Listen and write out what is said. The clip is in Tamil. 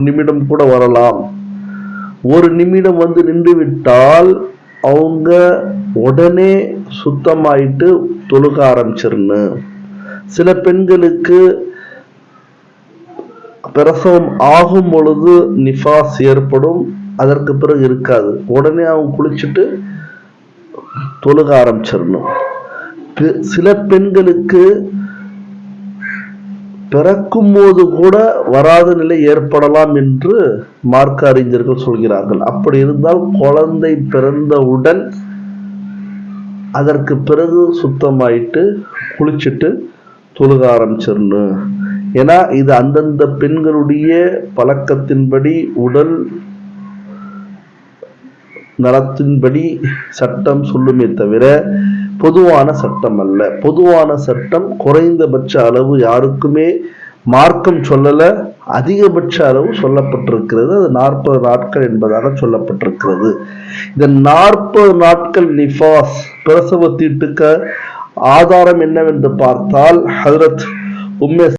நிமிடம் கூட வரலாம். ஒரு நிமிடம் வந்து நின்று விட்டால் அவங்க உடனே சுத்தமாயிட்டு தொழுக ஆரம்பிச்சிருன்னு. சில பெண்களுக்கு பிரசவம் ஆகும் பொழுது நிஃபாஸ் ஏற்படும். அதற்கு பிறகு இருக்காது. உடனே அவங்க குளிச்சுட்டு தொழுக ஆரம்பிச்சிடணும் சில பெண்களுக்கு பிறக்கும் போது கூட வராத நிலை ஏற்படலாம் என்று மார்க்க அறிஞர்கள் சொல்கிறார்கள். அப்படி இருந்தால் குழந்தை பிறந்தவுடன் அதற்கு பிறகு சுத்தமாயிட்டு குளிச்சுட்டு தொழுக ஆரம்பிச்சிடணும். ஏன்னா இது அந்தந்த பெண்களுடைய பழக்கத்தின்படி உடல் நலத்தின்படி சட்டம் சொல்லுமே தவிர பொதுவான சட்டம் அல்ல. பொதுவான சட்டம் குறைந்தபட்ச அளவு யாருக்குமே மார்க்கம் சொல்லல அதிகபட்ச அளவு சொல்லப்பட்டிருக்கிறது. அது நாற்பது நாட்கள் என்பதாக சொல்லப்பட்டிருக்கிறது. இந்த நாற்பது நாட்கள் நிஃபாஸ் பிரசவ தீட்டுக்க ஆதாரம் என்னவென்று பார்த்தால் ஹதரத் உம்மே